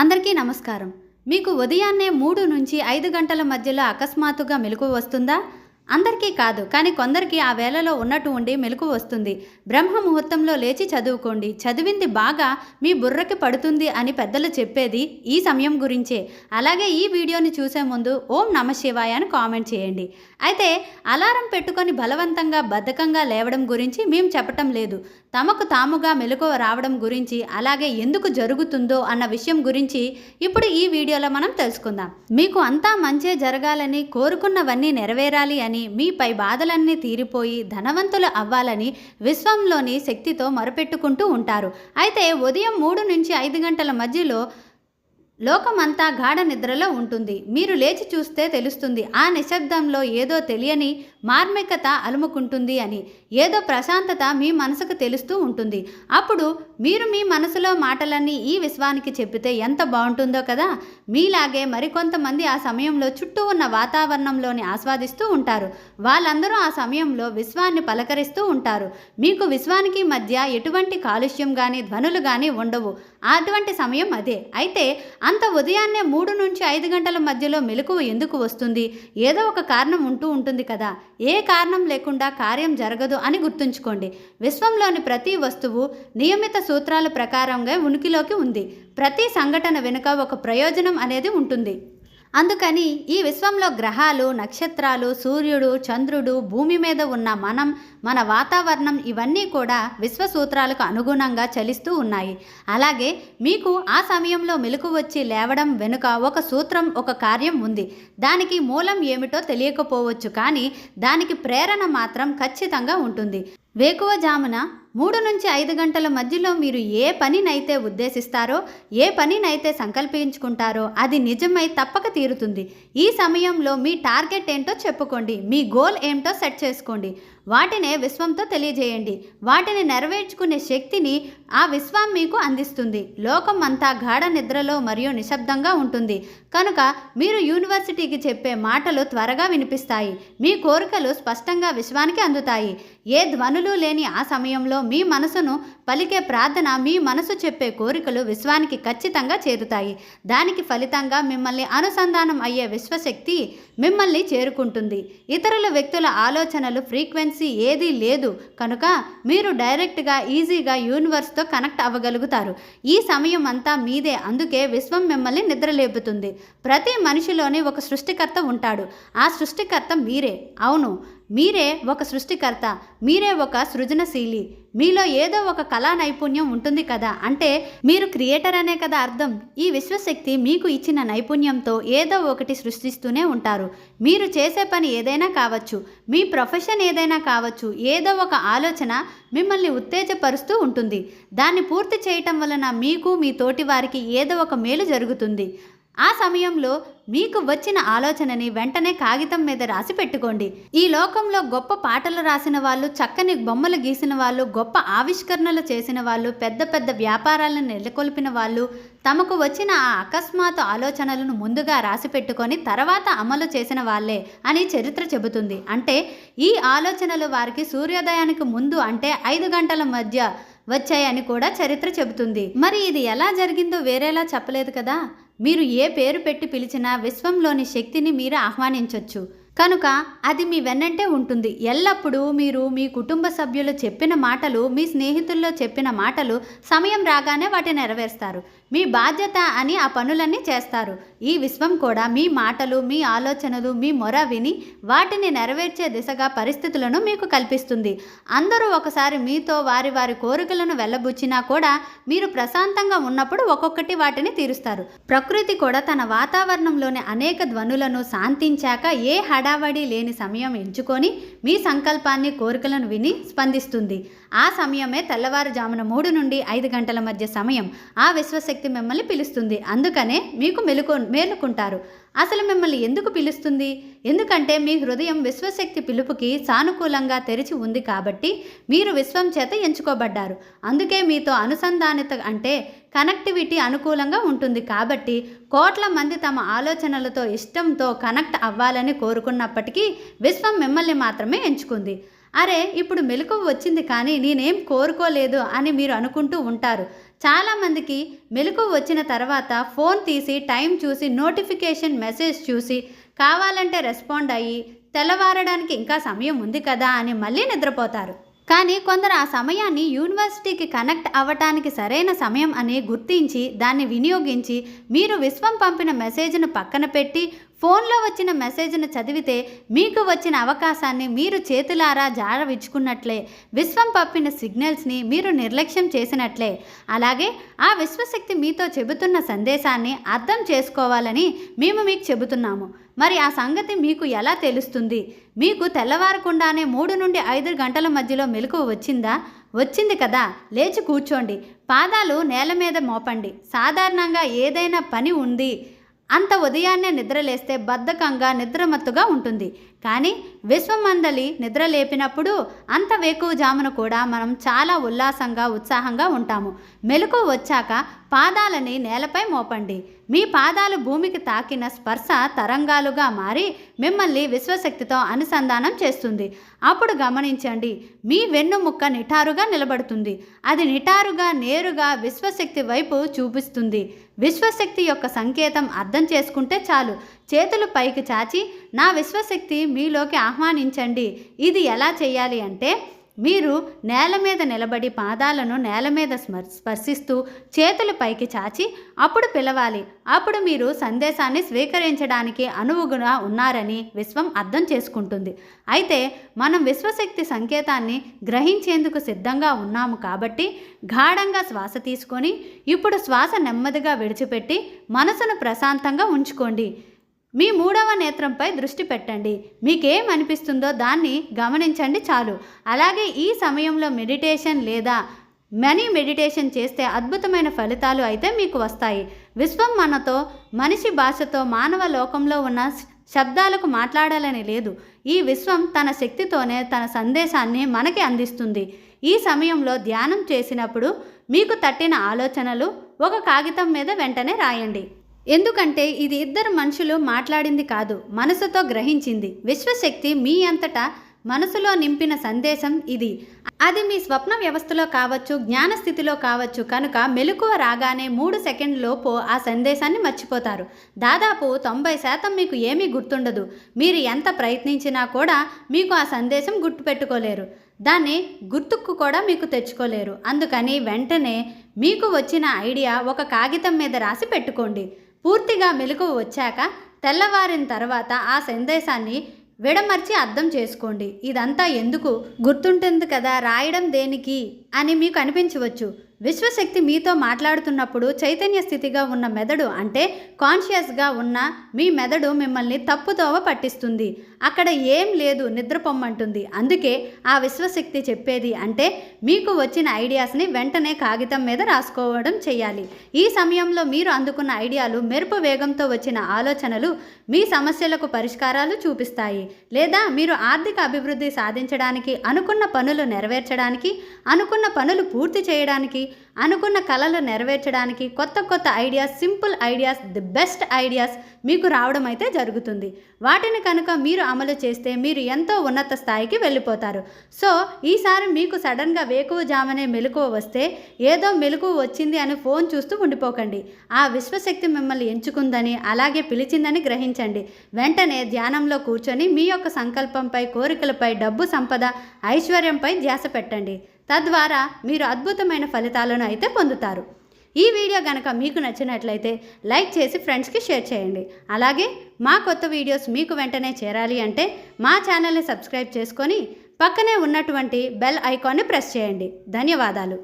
అందరికీ నమస్కారం. మీకు ఉదయాన్నే మూడు నుంచి ఐదు గంటల మధ్యలో అకస్మాత్తుగా మెలకు వస్తుందా? అందరికీ కాదు కానీ కొందరికి ఆ వేళలో ఉన్నట్టు ఉండి మెలకు వస్తుంది. బ్రహ్మ ముహూర్తంలో లేచి చదువుకోండి. చదివింది బాగా మీ బుర్రకి పడుతుంది అని పెద్దలు చెప్పేది ఈ సమయం గురించే. అలాగే ఈ వీడియోని చూసే ముందు ఓం నమ శివాయ అని కామెంట్ చేయండి. అయితే అలారం పెట్టుకొని బలవంతంగా బద్ధకంగా లేవడం గురించి మేము చెప్పటం లేదు. తమకు తాముగా మెలకువ రావడం గురించి అలాగే ఎందుకు జరుగుతుందో అన్న విషయం గురించి ఇప్పుడు ఈ వీడియోలో మనం తెలుసుకుందాం. మీకు అంతా మంచే జరగాలని కోరుకున్నవన్నీ నెరవేరాలి అని మీపై బాధలన్నీ తీరిపోయి ధనవంతులు అవ్వాలని విశ్వంలోని శక్తితో మొరపెట్టుకుంటూ ఉంటారు. అయితే ఉదయం మూడు నుంచి ఐదు గంటల మధ్యలో లోకమంతా గాఢ నిద్రలో ఉంటుంది. మీరు లేచి చూస్తే తెలుస్తుంది. ఆ నిశ్శబ్దంలో ఏదో తెలియని మార్మికత అలుముకుంటుంది అని. ఏదో ప్రశాంతత మీ మనసుకు తెలుస్తూ ఉంటుంది. అప్పుడు మీరు మీ మనసులో మాటలన్నీ ఈ విశ్వానికి చెప్పితే ఎంత బాగుంటుందో కదా? మీలాగే మరికొంతమంది ఆ సమయంలో చుట్టూ ఉన్న వాతావరణంలోని ఆస్వాదిస్తూ ఉంటారు. వాళ్ళందరూ ఆ సమయంలో విశ్వాన్ని పలకరిస్తూ ఉంటారు. మీకు విశ్వానికి మధ్య ఎటువంటి కాలుష్యం కానీ ధ్వనులు కానీ ఉండవు. అటువంటి సమయం అదే. అయితే అంత ఉదయాన్నే మూడు నుంచి ఐదు గంటల మధ్యలో మెలకువ ఎందుకు వస్తుంది? ఏదో ఒక కారణం ఉంటూ ఉంటుంది కదా. ఏ కారణం లేకుండా కార్యం జరగదు అని గుర్తుంచుకోండి. విశ్వంలోని ప్రతి వస్తువు నియమిత సూత్రాల ప్రకారంగా ఉనికిలోకి ఉంది. ప్రతి సంఘటన వెనుక ఒక ప్రయోజనం అనేది ఉంటుంది. అందుకని ఈ విశ్వంలో గ్రహాలు నక్షత్రాలు సూర్యుడు చంద్రుడు భూమి మీద ఉన్న మనం మన వాతావరణం ఇవన్నీ కూడా విశ్వ సూత్రాలకు అనుగుణంగా చలిస్తూ ఉన్నాయి. అలాగే మీకు ఆ సమయంలో మెలకు వచ్చి లేవడం వెనుక ఒక సూత్రం ఒక కార్యం ఉంది. దానికి మూలం ఏమిటో తెలియకపోవచ్చు కానీ దానికి ప్రేరణ మాత్రం ఖచ్చితంగా ఉంటుంది. వేకువజామున మూడు నుంచి ఐదు గంటల మధ్యలో మీరు ఏ పనినైతే ఉద్దేశిస్తారో ఏ పనినైతే సంకల్పించుకుంటారో అది నిజమై తప్పక తీరుతుంది. ఈ సమయంలో మీ టార్గెట్ ఏంటో చెప్పుకోండి. మీ గోల్ ఏంటో సెట్ చేసుకోండి. వాటినే విశ్వంతో తెలియజేయండి. వాటిని నెరవేర్చుకునే శక్తిని ఆ విశ్వం మీకు అందిస్తుంది. లోకం అంతా గాఢ నిద్రలో మరియు నిశ్శబ్దంగా ఉంటుంది. కనుక మీరు యూనివర్సిటీకి చెప్పే మాటలు త్వరగా వినిపిస్తాయి. మీ కోరికలు స్పష్టంగా విశ్వానికి అందుతాయి. ఏ ధ్వనులు లేని ఆ సమయంలో మీ మనసును పలికే ప్రార్థన మీ మనసు చెప్పే కోరికలు విశ్వానికి ఖచ్చితంగా చేరుతాయి. దానికి ఫలితంగా మిమ్మల్ని అనుసంధానం అయ్యే విశ్వశక్తి మిమ్మల్ని చేరుకుంటుంది. ఇతరుల వ్యక్తుల ఆలోచనలు ఫ్రీక్వెన్సీ ఏదీ లేదు కనుక మీరు డైరెక్ట్గా ఈజీగా యూనివర్స్తో కనెక్ట్ అవ్వగలుగుతారు. ఈ సమయం అంతా మీదే. అందుకే విశ్వం మిమ్మల్ని నిద్రలేపుతుంది. ప్రతి మనిషిలోనే ఒక సృష్టికర్త ఉంటాడు. ఆ సృష్టికర్త మీరే. అవును మీరే ఒక సృష్టికర్త మీరే ఒక సృజనశీలి మీలో ఏదో ఒక కళా నైపుణ్యం ఉంటుంది కదా అంటే మీరు క్రియేటర్ అనే కదా అర్థం. ఈ విశ్వశక్తి మీకు ఇచ్చిన నైపుణ్యంతో ఏదో ఒకటి సృష్టిస్తూనే ఉంటారు. మీరు చేసే పని ఏదైనా కావచ్చు మీ ప్రొఫెషన్ ఏదైనా కావచ్చు ఏదో ఒక ఆలోచన మిమ్మల్ని ఉత్తేజపరుస్తూ ఉంటుంది. దాన్ని పూర్తి చేయటం వలన మీకు మీ తోటి వారికి ఏదో ఒక మేలు జరుగుతుంది. ఆ సమయంలో మీకు వచ్చిన ఆలోచనని వెంటనే కాగితం మీద రాసి పెట్టుకోండి. ఈ లోకంలో గొప్ప పాటలు రాసిన వాళ్ళు చక్కని బొమ్మలు గీసిన వాళ్ళు గొప్ప ఆవిష్కరణలు చేసిన వాళ్ళు పెద్ద పెద్ద వ్యాపారాలను నెలకొల్పిన వాళ్ళు తమకు వచ్చిన ఆ అకస్మాత్ ఆలోచనలను ముందుగా రాసి పెట్టుకొని తర్వాత అమలు చేసిన వాళ్ళే అని చరిత్ర చెబుతుంది. అంటే ఈ ఆలోచనలు వారికి సూర్యోదయానికి ముందు అంటే ఐదు గంటల మధ్య వచ్చాయని కూడా చరిత్ర చెబుతుంది. మరి ఇది ఎలా జరిగిందో వేరేలా చెప్పలేదు కదా? మీరు ఏ పేరు పెట్టి పిలిచినా విశ్వంలోని శక్తిని మీరు ఆహ్వానించవచ్చు కనుక అది మీ వెన్నంటే ఉంటుంది. ఎల్లప్పుడూ మీరు మీ కుటుంబ సభ్యులు చెప్పిన మాటలు మీ స్నేహితుల్లో చెప్పిన మాటలు సమయం రాగానే వాటిని నెరవేరుస్తారు. మీ బాధ్యత అని ఆ పనులన్నీ చేస్తారు. ఈ విశ్వం కూడా మీ మాటలు మీ ఆలోచనలు మీ మొర విని వాటిని నెరవేర్చే దిశగా పరిస్థితులను మీకు కల్పిస్తుంది. అందరూ ఒకసారి మీతో వారి వారి కోరికలను వెళ్ళబుచ్చినా కూడా మీరు ప్రశాంతంగా ఉన్నప్పుడు ఒక్కొక్కటి వాటిని తీరుస్తారు. ప్రకృతి కూడా తన వాతావరణంలోని అనేక ధ్వనులను శాంతించాక ఏ హడావడి లేని సమయం ఎంచుకొని మీ సంకల్పాన్ని కోరికలను విని స్పందిస్తుంది. ఆ సమయమే తెల్లవారుజామున మూడు నుండి ఐదు గంటల మధ్య సమయం ఆ విశ్వశక్తి మిమ్మల్ని పిలుస్తుంది. అందుకనే మీకు మెలుకు మేలుకుంటారు. అసలు మిమ్మల్ని ఎందుకు పిలుస్తుంది? ఎందుకంటే మీ హృదయం విశ్వశక్తి పిలుపుకి సానుకూలంగా తెరిచి ఉంది కాబట్టి మీరు విశ్వం చేత ఎంచుకోబడ్డారు. అందుకే మీతో అనుసంధానిత అంటే కనెక్టివిటీ అనుకూలంగా ఉంటుంది కాబట్టి కోట్ల మంది తమ ఆలోచనలతో ఇష్టంతో కనెక్ట్ అవ్వాలని కోరుకున్నప్పటికీ విశ్వం మిమ్మల్ని మాత్రమే ఎంచుకుంది. అరే ఇప్పుడు మెలకువ వచ్చింది కానీ నేనేం కోరుకోలేదు అని మీరు అనుకుంటూ ఉంటారు. చాలామందికి మెలకువ వచ్చిన తర్వాత ఫోన్ తీసి టైం చూసి నోటిఫికేషన్ మెసేజ్ చూసి కావాలంటే రెస్పాండ్ అయ్యి తెల్లవారడానికి ఇంకా సమయం ఉంది కదా అని మళ్ళీ నిద్రపోతారు. కానీ కొందరు ఆ సమయాన్ని యూనివర్సిటీకి కనెక్ట్ అవ్వటానికి సరైన సమయం అని గుర్తించి దాన్ని వినియోగించి మీరు విశ్వం పంపిన మెసేజ్ను పక్కన పెట్టి ఫోన్లో వచ్చిన మెసేజ్ను చదివితే మీకు వచ్చిన అవకాశాన్ని మీరు చేతులారా జారవిచ్చుకున్నట్లే. విశ్వం పంపిన సిగ్నల్స్ని మీరు నిర్లక్ష్యం చేసినట్లే. అలాగే ఆ విశ్వశక్తి మీతో చెబుతున్న సందేశాన్ని అర్థం చేసుకోవాలని మేము మీకు చెబుతున్నాము. మరి ఆ సంగతి మీకు ఎలా తెలుస్తుంది? మీకు తెల్లవారకుండానే మూడు నుండి ఐదు గంటల మధ్యలో మెలకువ వచ్చిందా? వచ్చింది కదా. లేచి కూర్చోండి. పాదాలు నేల మీద మోపండి. సాధారణంగా ఏదైనా పని ఉంది. అంత ఉదయాన్నే నిద్రలేస్తే బద్ధకంగా నిద్రమత్తుగా ఉంటుంది. కానీ విశ్వమందలి నిద్ర లేపినప్పుడు అంత వేకువ జామున కూడా మనం చాలా ఉల్లాసంగా ఉత్సాహంగా ఉంటాము. మెలకు వచ్చాక పాదాలని నేలపై మోపండి. మీ పాదాలు భూమికి తాకిన స్పర్శ తరంగాలుగా మారి మిమ్మల్ని విశ్వశక్తితో అనుసంధానం చేస్తుంది. అప్పుడు గమనించండి మీ వెన్నుముక్క నిటారుగా నిలబడుతుంది. అది నిటారుగా నేరుగా విశ్వశక్తి వైపు చూపిస్తుంది. విశ్వశక్తి యొక్క సంకేతం అర్థం చేసుకుంటే చాలు. చేతులు పైకి చాచి నా విశ్వశక్తి మీలోకి ఆహ్వానించండి. ఇది ఎలా చేయాలి అంటే మీరు నేల మీద నిలబడి పాదాలను నేల మీద స్మర్ స్పర్శిస్తూ చేతులు పైకి చాచి అప్పుడు పిలవాలి. అప్పుడు మీరు సందేశాన్ని స్వీకరించడానికి అనువుగా ఉన్నారని విశ్వం అర్థం చేసుకుంటుంది. అయితే మనం విశ్వశక్తి సంకేతాన్ని గ్రహించేందుకు సిద్ధంగా ఉన్నాము కాబట్టి గాఢంగా శ్వాస తీసుకొని ఇప్పుడు శ్వాస నెమ్మదిగా విడిచిపెట్టి మనసును ప్రశాంతంగా ఉంచుకోండి. మీ మూడవ నేత్రంపై దృష్టి పెట్టండి. మీకేం అనిపిస్తుందో దాన్ని గమనించండి చాలు. అలాగే ఈ సమయంలో మెడిటేషన్ లేదా మనీ మెడిటేషన్ చేస్తే అద్భుతమైన ఫలితాలు అయితే మీకు వస్తాయి. విశ్వం మనతో మనిషి భాషతో మానవ లోకంలో ఉన్న శబ్దాలకు మాట్లాడాలని లేదు. ఈ విశ్వం తన శక్తితోనే తన సందేశాన్ని మనకి అందిస్తుంది. ఈ సమయంలో ధ్యానం చేసినప్పుడు మీకు తట్టిన ఆలోచనలు ఒక కాగితం మీద వెంటనే రాయండి. ఎందుకంటే ఇది ఇద్దరు మనుషులు మాట్లాడింది కాదు మనసుతో గ్రహించింది. విశ్వశక్తి మీ అంతటా మనసులో నింపిన సందేశం ఇది. అది మీ స్వప్న వ్యవస్థలో కావచ్చు జ్ఞాన స్థితిలో కావచ్చు కనుక మెలకువ రాగానే మూడు సెకండ్ లోపు ఆ సందేశాన్ని మర్చిపోతారు. దాదాపు తొంభై శాతం మీకు ఏమీ గుర్తుండదు. మీరు ఎంత ప్రయత్నించినా కూడా మీకు ఆ సందేశం గుర్తుపెట్టుకోలేరు. దాన్ని గుర్తుకు కూడా మీకు తెచ్చుకోలేరు. అందుకని వెంటనే మీకు వచ్చిన ఐడియా ఒక కాగితం మీద రాసి పెట్టుకోండి. పూర్తిగా మెలకు వచ్చాక తెల్లవారిన తర్వాత ఆ సందేశాన్ని విడమర్చి అర్థం చేసుకోండి. ఇదంతా ఎందుకు? గుర్తుంటుంది కదా రాయడం దేనికి? అని మీకు అనిపించవచ్చు. విశ్వశక్తి మీతో మాట్లాడుతున్నప్పుడు చైతన్య స్థితిగా ఉన్న మెదడు అంటే కాన్షియస్గా ఉన్న మీ మెదడు మిమ్మల్ని తప్పుదోవ పట్టిస్తుంది. అక్కడ ఏం లేదు నిద్రపొమ్మంటుంది అందుకే ఆ విశ్వశక్తి చెప్పేది అంటే మీకు వచ్చిన ఐడియాస్ని వెంటనే కాగితం మీద రాసుకోవడం చేయాలి. ఈ సమయంలో మీరు అందుకున్న ఐడియాలు మెరుపు వేగంతో వచ్చిన ఆలోచనలు మీ సమస్యలకు పరిష్కారాలు చూపిస్తాయి. లేదా మీరు ఆర్థిక అభివృద్ధి సాధించడానికి అనుకున్న పనులు నెరవేర్చడానికి అనుకున్న అనుకున్న పనులు పూర్తి చేయడానికి అనుకున్న కళలు నెరవేర్చడానికి కొత్త కొత్త ideas simple ideas the best ideas మీకు రావడం అయితే జరుగుతుంది. వాటిని కనుక మీరు అమలు చేస్తే మీరు ఎంతో ఉన్నత స్థాయికి వెళ్ళిపోతారు. సో ఈసారి మీకు సడన్గా వేకువ జామనే మెలకువ వస్తే ఏదో మెలకువ వచ్చింది అని ఫోన్ చూస్తూ ఉండిపోకండి. ఆ విశ్వశక్తి మిమ్మల్ని ఎంచుకుందని అలాగే పిలిచిందని గ్రహించండి. వెంటనే ధ్యానంలో కూర్చొని మీ యొక్క సంకల్పంపై కోరికలపై డబ్బు సంపద ఐశ్వర్యంపై ధ్యాస పెట్టండి. తద్వారా మీరు అద్భుతమైన ఫలితాలను అయితే పొందుతారు. ఈ వీడియో కనుక మీకు నచ్చినట్లయితే లైక్ చేసి ఫ్రెండ్స్కి షేర్ చేయండి. అలాగే మా కొత్త వీడియోస్ మీకు వెంటనే చేరాలి అంటే మా ఛానల్ని సబ్స్క్రైబ్ చేసుకొని పక్కనే ఉన్నటువంటి బెల్ ఐకాన్ని ప్రెస్ చేయండి. ధన్యవాదాలు.